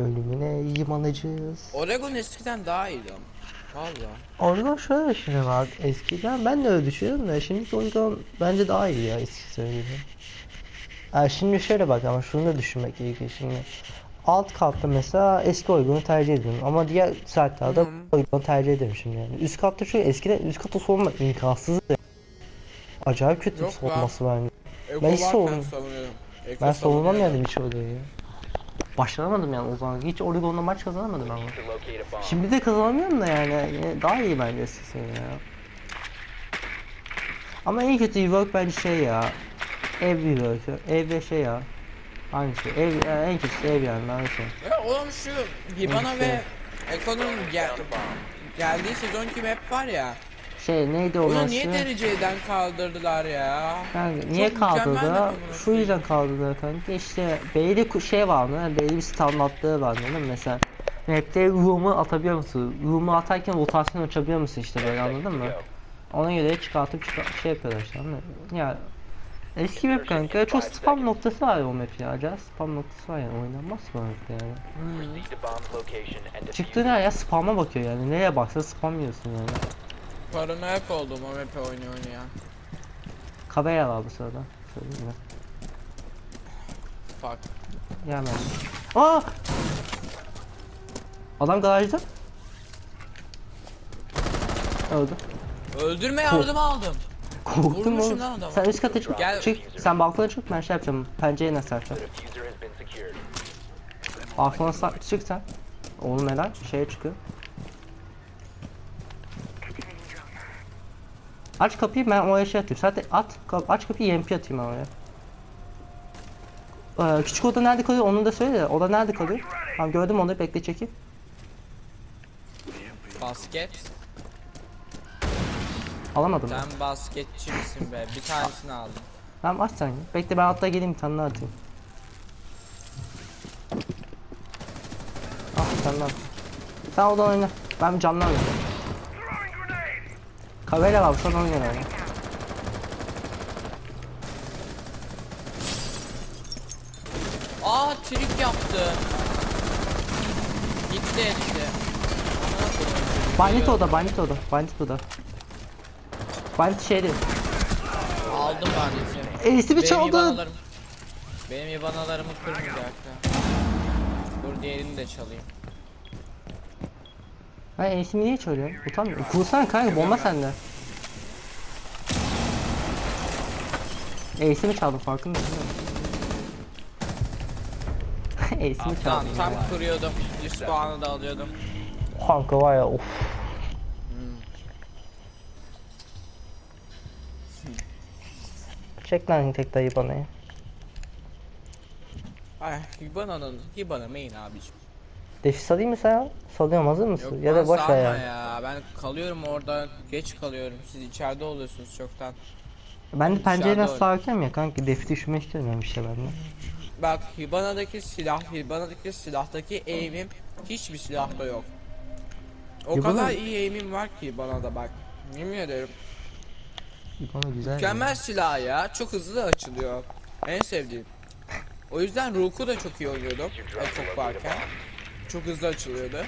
Ölümüne yımanacağız. Oregon eskiden daha iyiydi ama. Valla. Oregon şöyle düşünüyorum abi. Eskiden ben de öyle düşünüyorum da şimdiki Oregon bence daha iyi ya eskisi öyle. Yani şimdi şöyle bak ama şunu da düşünmek gerekiyor şimdi. Alt katta mesela eski Oregon'u tercih ediyorum ama diğer saatlerde. Oregon'u tercih ederim şimdi yani. Üst katta şu eskiden üst kata soğuma imkansız. Acayip kötü Yok soğuması bence. Ben hiç. Eko Ben savunuyor. savunamıyordum hiç orayı. Başaramadım yani o zaman. Hiç Oregon'la maç kazanamadım ben. Şimdi de kazanamıyorum da yani. Yine daha iyi bence eskisi ya. Ama en kötü rework bence şey ya. Ev rework'ü. Ev ve şey ya. Hangisi? Ev, e, en kötüsü ev yani ben şey. Ya oğlum şu Neyse. ve Eko'nun gel geldiği sezonki map var ya. Şey neydi onun Onu niye dereceden kaldırdılar ya? Kanka, niye mükemmel kaldırdı? Şu yüzden kaldırdı kanka işte belli şey vardı hani belli bir standartları değil mi mesela Map'te room'u atabiliyor musun? Room'u atarken rotasyon açabiliyor musun işte böyle anladın mı? Ona göre çıkartıp çıkar şey yapıyorlar işte anladın mı? Ya eski map kanka çok spam noktası var o map ya acayip spam noktası var yani oynanmaz mı map yani? Çıktığın her yer spam'a bakıyor yani nereye baksa spam yiyorsun yani. Paranoyak oldum o oynuyor oynayan. Kabaya var bu sırada. Söyleyeyim mi? Bak. Gelmedi. Aa! Adam garajda. Öldü. Öldürme yardım aldım. Korktum Vurmuşum oğlum. lan adamı. Sen üst kata çık. Gel. Çık. Sen balkona çık. Ben şey yapacağım. Pencereyi nasıl açacağım? Balkona sa- çık sen. Oğlum helal. Şeye çıkıyor. Aç kapıyı ben oraya şey atayım. Zaten at. Kap- aç kapıyı YMP atayım ben oraya. Ee, küçük oda nerede kalıyor onu da söyle de. Oda nerede kalıyor? Tamam gördüm onu bekle çekeyim. Basket. Alamadım. ben. Sen basketçi misin be? Bir tanesini aldım. Tamam aç sen. ya. Bekle ben hatta geleyim bir tane daha atayım. Ah bir tane daha. Sen odan oyna. Ben camdan oynayayım. Kamera var şuradan oyna yani. Aa trik yaptı. Gitti etti. Amına koyayım. Bandit oda, bandit oda, bandit şeydi. Aldım banditi. E'si mi Benim ibanalarımı kırmayacak Dur diğerini de çalayım. Ha E'simi niye çalıyorsun? Utanmıyor. Kursana kanka bomba sende. E'simi çaldı farkında mısın? E'simi Tam, çaldı. tam ya. kırıyordum. Üst puanı da alıyordum. Kanka var ya of. Çek lan tek dayı bana ya. Ay Hibana'nın Hibana main abicim. Defi salayım mı sen? Salıyorum hazır mısın? Yok ya da boş ver ya. ya. Ben kalıyorum orada. Geç kalıyorum. Siz içeride oluyorsunuz çoktan. Ben de pencereden sağarken ya kanka defi düşürmek istemiyorum işte ben de. Bak Hibana'daki silah, Hibana'daki silahtaki aim'im hiçbir silahta yok. O Hibana- kadar iyi aim'im var ki bana da bak. Yemin ederim. Bana güzel. Mükemmel silah ya. Çok hızlı açılıyor. En sevdiğim. O yüzden Rook'u da çok iyi oynuyordum. Çok varken. Çok hızlı açılıyordu.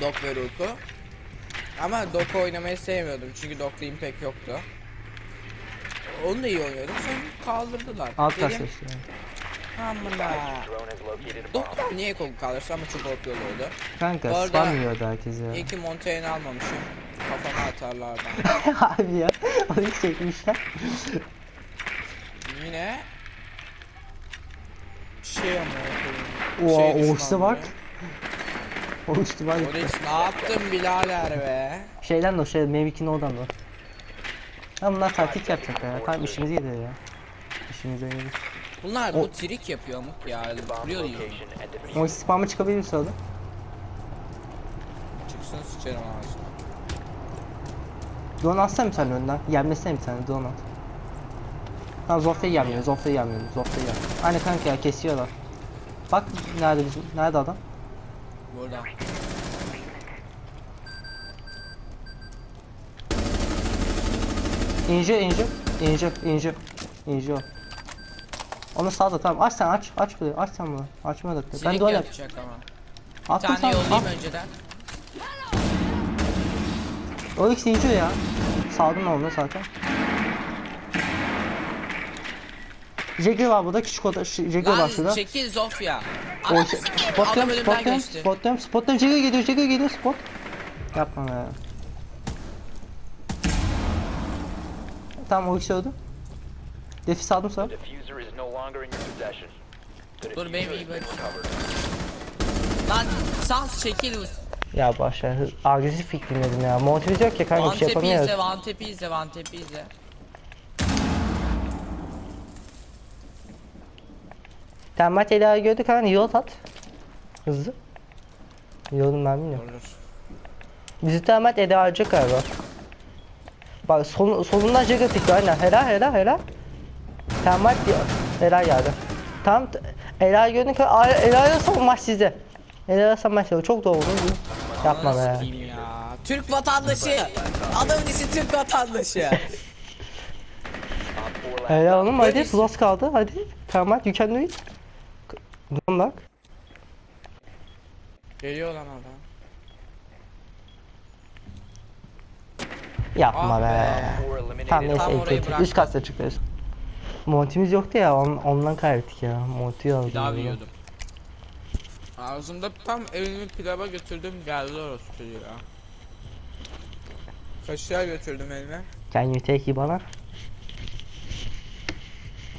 Dok ve Rook'u. Ama Dok'u oynamayı sevmiyordum. Çünkü Dok'ta impact yoktu. Onu da iyi oynuyordum. Sonra kaldırdılar. Alt Dedim, işte. Amına. Doktor niye kol kaldırsa ama çok OP oluyordu. Kanka Bu arada- spam yiyordu herkes ya. İyi ki Montaigne almamışım. Kafama atarlardı. Abi ya. Onu hiç çekmişler. Yine şey ama Oha Şey o işte bak. O işte bak. Orex ne yaptın birader be? Şeyden de o şey Mevki'nin oradan da. Ya bunlar taktik yapacak ya. Tamam işimize gelir ya. İşimize gelir. Bunlar O- bu trik yapıyor mu ya? Vuruyor diyor. O spamı çıkabilir mi sırada? Çıksın sıçarım ağzına. Drone atsana bir tane önden. Yenmesene bir tane drone at. Ha Zofia yenmiyor, Zofia yenmiyor, Zofia yenmiyor. Aynı kanka ya kesiyorlar. Bak nerede bizim, nerede adam? Burada. İnce, ince, ince, ince, ince o. Onu sağda tamam aç sen aç aç burayı aç sen bunu açma da ben de öyle attım sen at önceden. o ikisi iyice ya sağdım onu zaten Jagger var burada küçük oda Ş- Jagger var şurada çekil Zofia. O şey- sikeyim, Adam spotluyorum önümden spotluyorum geçti. spotluyorum spotluyorum Jagger geliyor Jagger geliyor spot Yapma be Tamam o ikisi öldü Defis aldım sana Dur, benim iyi recovered. Lan sans çekil. Ya başla agresif fikrim dedim ya motivasyon yok ya kanka bir şey Vantepi yapamıyoruz izle, Vantepi izle, Vantepi izle. Tamam maç Eda'yı gördük. Kanka yol at. Hızlı. Yolun ben bilmiyorum. Olur. Bizi tamam Eda alacak galiba. Bak sol, solundan Jagger pikti aynen. Helal helal helal. Diyor Helal geldi. Tamam t- Ela gördün ki Ela alırsa maç sizde. Ela alırsa maç sizde. Çok doğru. Yapma Ananı be ya. Türk vatandaşı. Adamın ismi Türk vatandaşı. Op 4 last Helal oğlum hadi. Plus kaldı. Hadi. Tamam you can do it Dön bak Geliyor lan adam. Yapma Ah be be. Tamam neyse Tam orayı bıraktım. Üst katta çıkıyoruz Montimiz yoktu ya on, ondan kaybettik ya Monti'yi aldım böyle. yiyordum. Ağzımda tam elimi pilava götürdüm geldi orası ya. Kaşığa götürdüm elime. Can you take bana?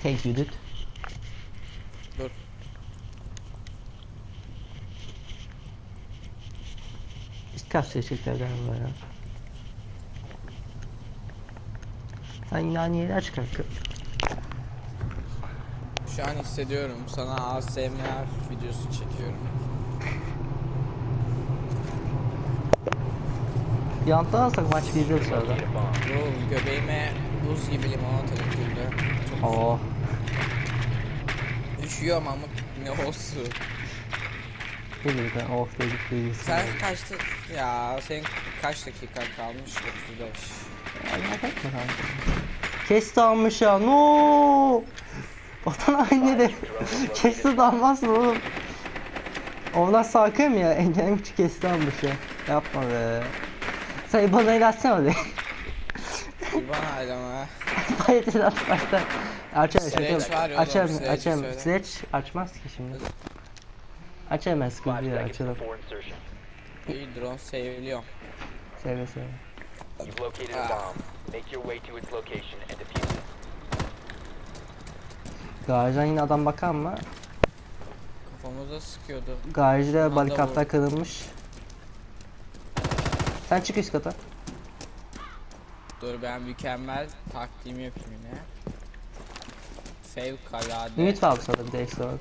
Take you dude. Dur. Üst kat seçecekler galiba ya. Sen aç kanka. Şu an hissediyorum sana ASMR videosu çekiyorum. Bir yandan alsak maç bir izleriz sonra. Locate a bomb. Bro göbeğime buz gibi limonata döküldü. Çok Oo. üşüyorum ama ne olsun. Dur bir de of dedik değil. Sen kaçtı? Ya senin kaç dakika kalmış? 35. Kesti almış ya. No. Vatan haini de. Kesti de almaz mı oğlum? Ondan sarkıyor mu ya? Engelin küçük kesti almış ya. Yapma be. Sen bana be. Bir bana aileme. Hayır lan başta. Açamam Sledge şaka var ya oğlum, Açamam Sledge'i açamam. söyle. Sledge açmaz ki şimdi. Açamaz sıkıntı Five değil açalım. İyi drone seviliyor. Seve seve. You've located a Ah. bomb. Make your way to its location and defuse it. Garajdan yine adam bakar mı? Kafamıza sıkıyordu. Garajda barikatlar kırılmış. Sen çık üst kata. Dur ben mükemmel taktiğimi yapayım yine. Fevkalade. Ümit var sırada bir de ekstra olarak.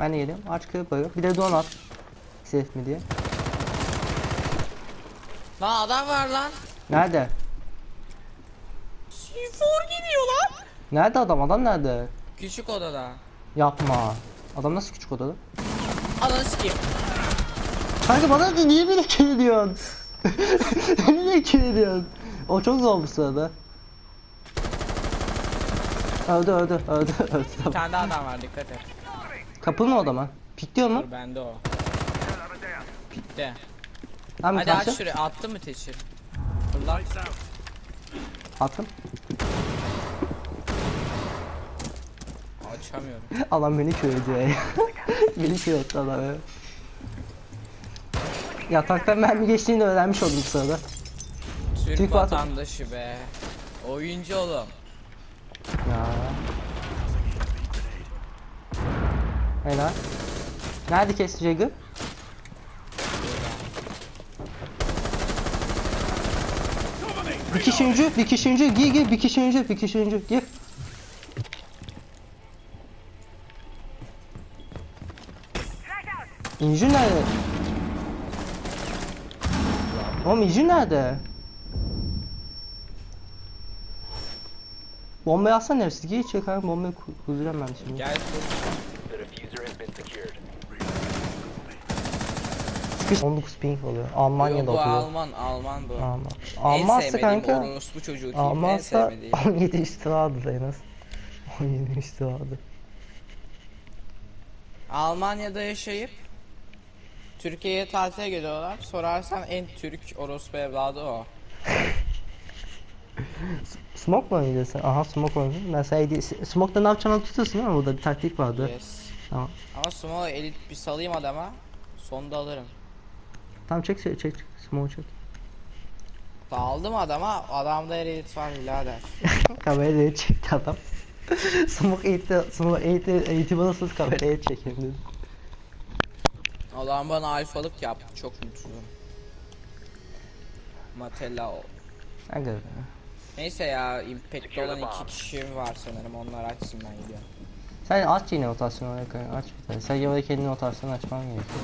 Ben de geliyorum. Aç kırıp böyle. Bir de don at. Safe mi diye. Lan adam var lan. Nerede? C4 gidiyor lan. Nerede adam? Adam nerede? Küçük odada. Yapma. Adam nasıl küçük odada? Ananı sikeyim. Kanka bana niye beni kill ediyorsun? niye kill ediyorsun? O çok zor bu sırada. Öldü öldü öldü öldü. Bir tane daha adam var dikkat et. Kapı mı o zaman? Pikliyor mu? Dur bende o. Bitti. Hem Hadi aç karşı. şuraya attı mı teşhir? Fırlat. Attım. Açamıyorum. Adam beni ediyor ya. beni etti adam ya. Yataktan mermi geçtiğini öğrenmiş oldum bu sırada. Türk, Türk vatan- vatandaşı be. Oyuncu oğlum. Helal. Nerede kesti Jagger? Bir kişi öncü, bir kişi öncü, gir gir, bir kişi öncü, bir kişi öncü, gir. İnjü nerede? Oğlum İnjü nerede? Bombayı alsana hepsi. Gir içeri kanka bombayı ku- kuracağım ben şimdi. Gel 41 19 ping oluyor. Almanya'da Yok, bu. Alman, Alman bu. Alman. Almazsa kanka. bu çocuğu kim? Almazsa 17 üstü vardır en az. 17 üstü vardır. Almanya'da yaşayıp Türkiye'ye tatile geliyorlar. Sorarsan en Türk orospu evladı o. Smoke mı oynuyorsun? Aha smoke oynuyorsun. Mesela smoke'da ne yapacağını tutuyorsun değil mi? Burada bir taktik vardı. Yes. Tamam. Ama smoke'u elit bir salayım adama. Sonda alırım. Tamam çek çek çek. Smoke çek. Aldım adama. Adamda her elit var birader. Kameraya çekti adam. smoke eğitti, smoke eğitti, eğitimi nasıl kameraya çekin dedi. Adam bana alfalık yaptı. Çok mutluyum. Matella o. Aga. Neyse ya Impact'te olan iki kişim var sanırım. Onlar açsın ben gidiyorum. Sen aç yine rotasyonu. Aç bir tane. Sen yine kendini rotasyonu açman gerekiyor.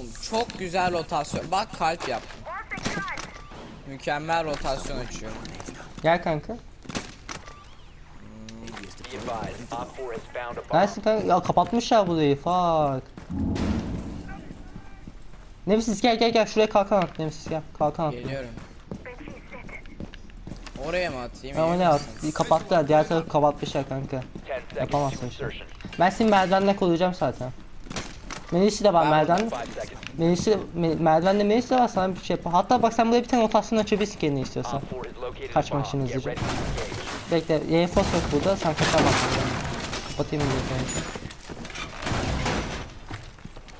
Oğlum çok güzel rotasyon. Bak kalp yaptım. Mükemmel rotasyon açıyorum. Gel kanka. Be advised, Op 4 has found a bomb. Neredesin kanka? Ya kapatmışlar burayı. Fuck. Nefisiz gel gel gel. Şuraya kalkan at. Nefisiz gel. Kalkan at. Geliyorum. Oraya mı atayım? Ama ne at? Kapattılar. Diğer tarafı kapatmışlar kanka. 10 seconds Yapamazsın insertion. Ben seni merdivenle koruyacağım zaten. Melis'i de var merdiven. 5 seconds. Melis'i me- merdivende Melis de var sana bir şey yap. Hatta bak sen buraya bir tane rotasyon açabilirsin kendini istiyorsan. Op 4 has located a Kaçmak için hızlıca. Bekle, reinforce yok burada. Sen kaçamazsın. Kapatayım bir dakika.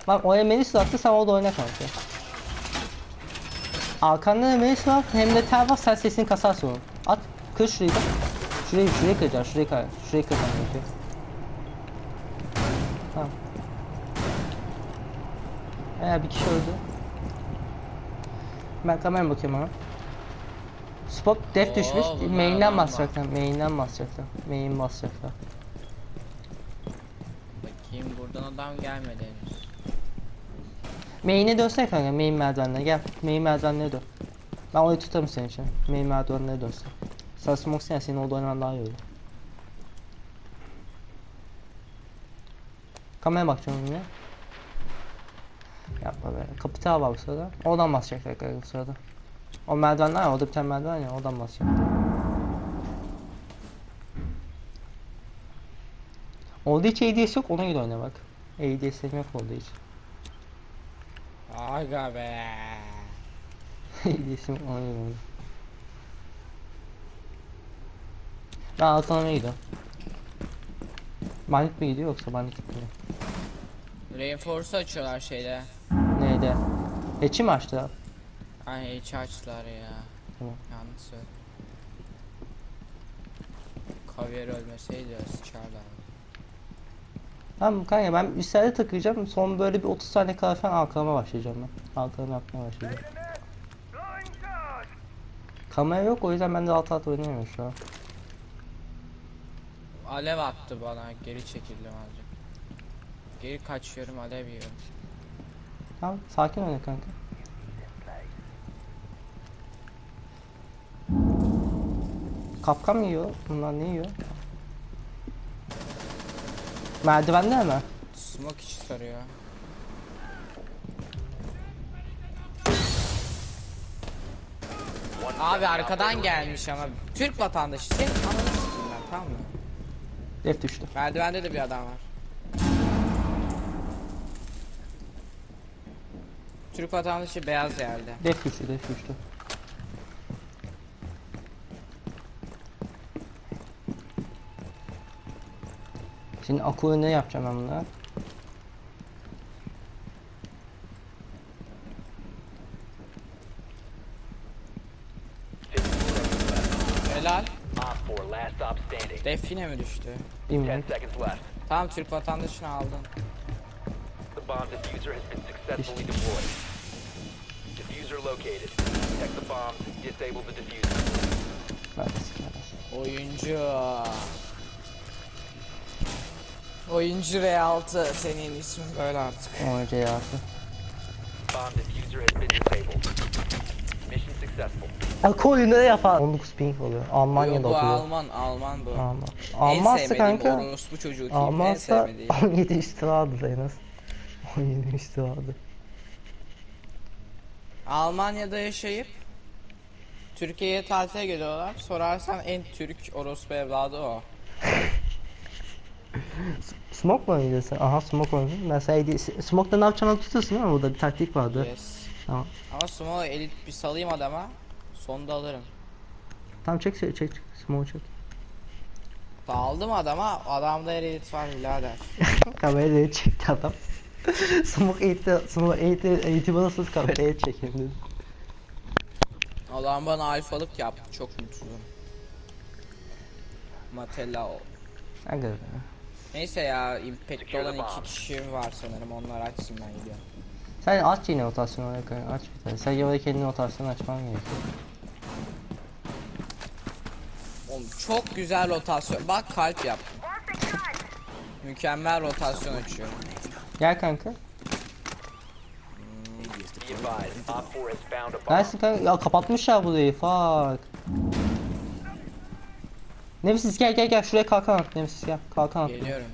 Bak oraya Melis attı, sen orada oyna kanka. Arkanda da Melis var, hem de tel var, sen sesini kasarsın onu. At, kır şurayı da. Şurayı, şurayı kıracaksın, şurayı kır. Şurayı kıracaksın gerekiyor. Tamam. Eğer bir kişi öldü. Ben kameraya bakıyorum ama. Spot def Oo, düşmüş. bunlar Main'den var. basacaklar. Main'den basacaklar. Main basacaklar. Bakayım buradan adam gelmedi henüz. Main'e dönsene kanka. Main merdivenine gel. Main merdivenlere dön. Ben orayı tutarım senin için. Main merdivenlere dönsün. Sen smoke'sin ya senin orada oynaman daha iyi olur. Kameraya bakacağım yine. Yapma be. Kapital var bu sırada. Oradan basacaklar bu sırada. O merdivenler var. Orada bir tane merdiven ya. Oradan basacak. Orada hiç ADS yok. Ona göre oyna bak. ADS'im yok orada hiç. Aga be. İsim oynuyorum. Ben altına gidiyorum. Bandik mi gidiyor yoksa bandik gitmiyor? Reinforce açıyorlar şeyde. Neydi? Hatch'i mi açtılar? Ay hiç açtılar ya. Tamam. Yanlış söyledim. Kaviyer ölmeseydi sıçarlar. Tamam kanka ben üstlerde takacağım. Son böyle bir 30 saniye kadar falan arkalama başlayacağım ben. Arkalama yapmaya başlayacağım. Kamera yok o yüzden ben de alt alt oynayamıyorum şu an. Alev attı bana geri çekildim azıcık. Geri kaçıyorum alev yiyorum. Tamam sakin oyna kanka. Kapkan mı yiyor? Bunlar ne yiyor? Merdivende mi? Smoke içi sarıyor. Abi arkadan gelmiş ama Türk vatandaşı senin ananı sikeyim ben tamam mı? Def düştü. Merdivende de bir adam var. Türk vatandaşı beyaz yerde. Def düştü, def düştü. Şimdi akıllı ne yapacağım ben bunlara? Helal. Op 4, last stop standing. Define mi düştü? 10 Bilmiyorum. Tamam Türk vatandaşını aldın. The bomb diffuser has been successfully deployed. Diffuser located. Protect the bombs. Disable the diffuser. Oyuncu. Oyuncu R6 senin ismin böyle artık. O ceyası. Bomb diffuser has been disabled. Mission successful. Akıl oyunu ne yapar? 19 ping oluyor. Almanya'da bu okuyor. Alman, Alman bu. Alman. Sevmediğim kanka. orospu çocuğu kim? En Almansa sevmediğim. 17 üstü vardı en az. 17 üstü vardı. Almanya'da yaşayıp Türkiye'ye tatile geliyorlar. Sorarsan en Türk orospu evladı o. Smoke mu oynuyorsun? Aha smoke oynuyorsun. Mesela smoke'da ne yapacağını tutuyorsun değil mi? Burada bir taktik vardı. Yes. Tamam. Ama sumo elit bir salayım adama. Sonda alırım. Tamam çek çek çek. Smoke çek. Dağıldım adama. Adamda elit var birader. Kamerayı çekti adam. smoke eğitti, smoke eğitti, eğitimi nasıl kameraya çekeyim dedim. Adam bana alfalık yaptı. Çok mutluyum. Matella o. Be. Neyse ya Impact'te olan iki kişi var sanırım. Onlar açsın ben gidiyorum. Sen aç yine rotasyonu oraya koy. Aç bir tane. Sen oraya kendin rotasyonu açman gerekiyor. Oğlum çok güzel rotasyon. Bak kalp yap. Mükemmel rotasyon açıyor. Gel kanka. Be advised, Op 4 has found a bomb. Neredesin kanka? Ya kapatmışlar burayı. Fuck. Nefisiz gel gel gel şuraya kalkan at Nefisiz gel kalkan at. Geliyorum.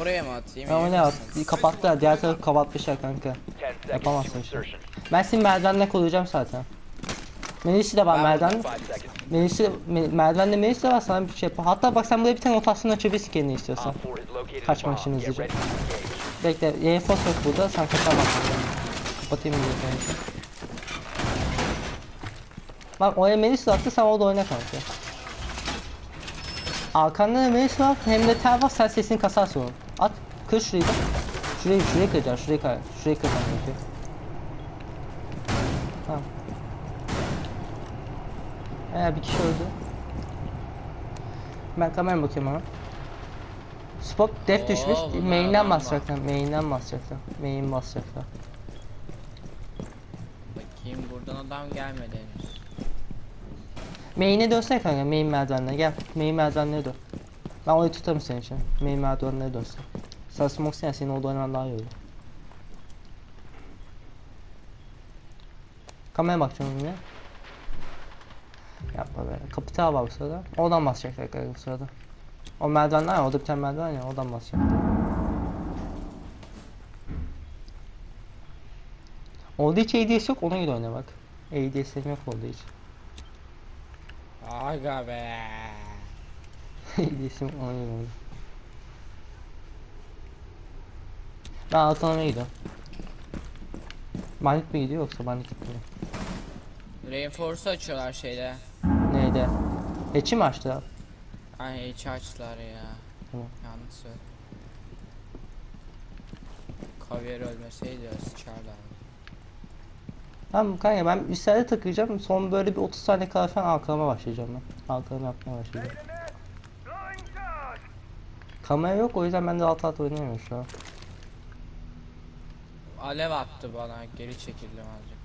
Oraya mı atayım? Emin onu at. Kapattılar diğer tarafı kapatmışlar kanka. 10 seconds to Yapamazsın şimdi. Ben seni merdivenle koruyacağım zaten. Melis'i de Ben merdiven. 5 seconds. Melis'i me, merdivende Melis de var sana bir şey yap. Hatta bak sen buraya bir tane rotasyon açabilirsin kendini istiyorsan. Op 4 has located a Kaçmak bomb. için hızlıca. Bekle, reinforce yok burada, sen kaçamazsın. Kapatayım bir dakika. Bak oraya Melis de attı, sen orada oyna kanka. Arkanda da Melis var, hem de tel var, sen sesini kasarsın onu. At, kır şurayı da. Şurayı, şurayı kıracaksın, şurayı kır, şurayı kırman gerekiyor. Tamam. Eğer bir kişi öldü. Ben kameraya bakıyorum ona. Spot def Oo, düşmüş. bunlar Main'den adam var. basacaklar. Main'den basacaklar. Main basacaklar. Bakayım buradan adam gelmedi henüz. Main'e dönsene kanka. Main merdivenine gel. Main merdivenine dön. Ben orayı tutarım senin için. Main merdivenine dönsün. Sen smoke sen senin orada oynaman daha iyi olur. Kameraya bakacağım yine. Yapma be. Kapital var bu sırada. Oradan basacaklar kanka bu sırada. O merdivenler ya, orada bir tane merdiven ya, oradan basacak. Orada hiç ADS yok, ona göre oyna bak. ADS'im yok orada hiç. Aga be. ADS'im ona göre oyna. Ben atlamaya gidiyorum. Bandit mi gidiyor yoksa bandit gitmiyor? Reinforce açıyorlar şeyde. Neydi? Hatch'i mi açtılar? Ay hiç açtılar ya. Tamam. Yanlış söyledim. Kaviyer ölmeseydi sıçarlar. Tamam kanka ben bir sene takacağım. Son böyle bir 30 saniye kadar falan arkalama başlayacağım ben. Arkalama yapmaya başlayacağım. Kamera yok o yüzden ben de alt alt oynayamıyorum şu an. Alev attı bana geri çekildim azıcık.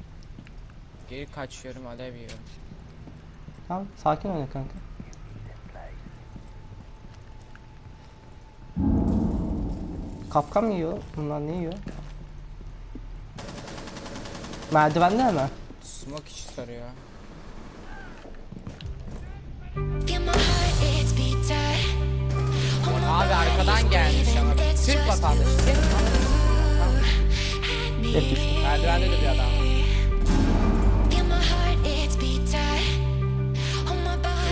Geri kaçıyorum alev yiyorum. Tamam sakin oyna kanka. Kapkan mı yiyor? Bunlar ne yiyor? Merdivende mi? Smoke içi sarıyor. Abi arkadan gelmiş ama. Türk vatandaşı. Hep düştü. Merdivende de bir adam. var.